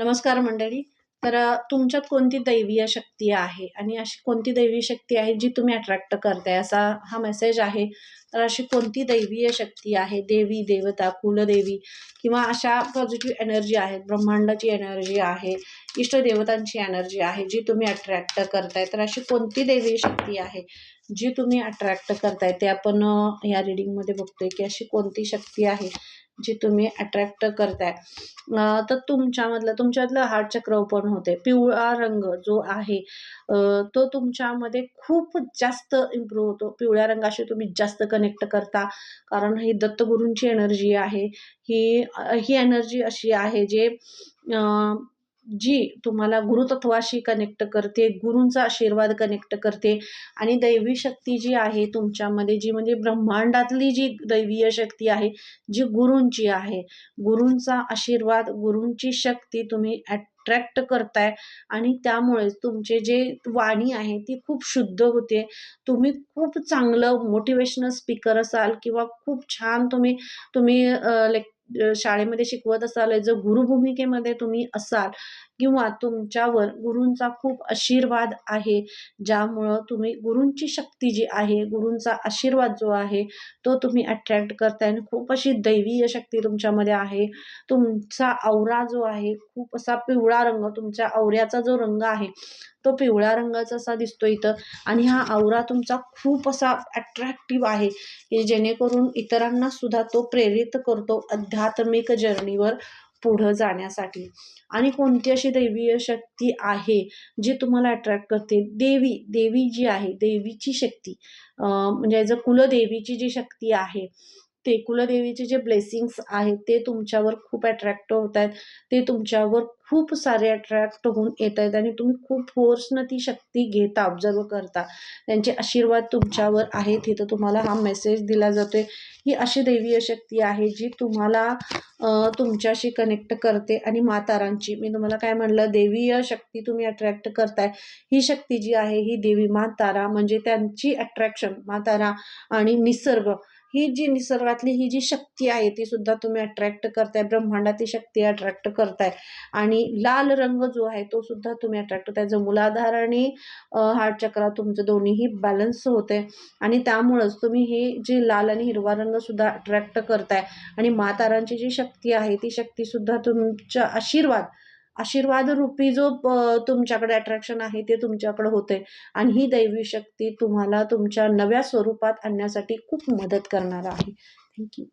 नमस्कार मंडळी. तर तुमच्यात कोणती दैवीय शक्ती आहे? आणि अशी कोणती दैवी शक्ती आहे जी तुम्ही अट्रॅक्ट करताय? असा हा मेसेज आहे. तर अशी कोणती दैवीय शक्ती आहे? देवी देवता कुलदेवी किंवा अशा पॉझिटिव्ह एनर्जी आहेत? ब्रह्मांडाची एनर्जी आहे इष्टदेवतांची एनर्जी आहे जी तुम्ही अट्रॅक्ट करताय. तर अशी कोणती दैवी शक्ती आहे जी तुम्ही अट्रॅक्ट करताय? ते आपण या रिडिंगमध्ये बघतोय की अशी कोणती शक्ती आहे जी तुम्ही अट्रॅक्ट करताय. तर तुमच्यामधलं तुमच्यातलं हार्ट चक्र ओपन होते. पिवळा रंग जो आहे तो तुमच्यामध्ये खूप जास्त इम्प्रूव्ह होतो. पिवळ्या रंगाशी तुम्ही जास्त कनेक्ट करता. कारण ही दत्तगुरूंची एनर्जी आहे. ही ही एनर्जी अशी आहे जे जी तुम्हाला गुरुतत्वाशी कनेक्ट करते गुरूंचा आशीर्वाद कनेक्ट करते आणि दैवी शक्ती जी आहे तुमच्यामध्ये जी म्हणजे ब्रह्मांडातली जी दैवीय शक्ती आहे जी गुरूंची आहे. गुरूंचा आशीर्वाद गुरूंची शक्ती तुम्ही अट्रॅक्ट करताय आणि त्यामुळेच तुमचे जे वाणी आहे ती खूप शुद्ध होते. तुम्ही खूप चांगलं मोटिवेशनल स्पीकर असाल किंवा खूप छान तुम्ही तुम्ही लेक शाळेमध्ये शिकवत असाल जर गुरुभूमिकेमध्ये तुम्ही असाल किंवा तुमच्यावर गुरूंचा खूप आशीर्वाद आहे ज्यामुळं तुम्ही गुरूंची शक्ती जी आहे गुरूंचा आशीर्वाद जो आहे तो तुम्ही अट्रॅक्ट करताय आणि खूप अशी दैवीय शक्ती तुमच्यामध्ये आहे. तुमचा आवरा जो आहे खूप असा पिवळा रंग तुमच्या आवऱ्याचा जो रंग आहे तो पिवळ्या रंगाचा असा दिसतो इथं. आणि हा आवरा तुमचा खूप असा अट्रॅक्टिव्ह आहे की जेणेकरून इतरांना सुद्धा तो प्रेरित करतो आध्यात्मिक जर्नीवर पुढं जाण्यासाठी. आणि कोणती अशी दैवीय शक्ती आहे जी तुम्हाला अट्रॅक्ट करते? देवी देवी जी आहे देवीची शक्ती. म्हणजे ॲज अ कुलदेवीची जी शक्ती आहे ते कुलदेवीचे जे ब्लेसिंग्स आहेत ते तुमच्यावर खूप अट्रॅक्ट होत आहेत ते तुमच्यावर खूप सारे अट्रॅक्ट होऊन येत आहेत आणि तुम्ही खूप फोर्सनं ती शक्ती घेता ऑब्झर्व करता. त्यांचे आशीर्वाद तुमच्यावर आहेत. तिथं तुम्हाला हा मेसेज दिला जातोय. ही अशी दैवीय शक्ती आहे जी तुम्हाला तुमच्याशी कनेक्ट करते आणि मातारांची मी तुम्हाला काय म्हणलं देवीय शक्ती तुम्ही अट्रॅक्ट करताय. ही शक्ती जी आहे ही देवी मातारा म्हणजे त्यांची अट्रॅक्शन मातारा आणि निसर्ग ही जी निसर्गातली ही जी शक्ती आहे ती सुद्धा तुम्ही अट्रॅक्ट करताय ब्रह्मांडाची शक्ती अट्रॅक्ट करताय. आणि लाल रंग जो आहे तो सुद्धा तुम्ही अट्रॅक्ट करताय. जो मुलाधार आणि हार्ट चक्र तुमचं दोन्हीही बॅलन्स होते. आणि त्यामुळंच तुम्ही हे जे लाल आणि हिरवा रंग सुद्धा अट्रॅक्ट करताय. आणि मातारांची जी शक्ती आहे ती शक्ती सुद्धा तुमच्या आशीर्वाद आशीर्वाद रूपी जो प- तुमच्याकडे अट्रॅक्शन आहे ते तुमच्याकडे होते आणि ही दैवी शक्ती तुम्हाला तुमच्या नव्या स्वरूपात आणण्यासाठी खूप मदत करणार आहे. थँक्यू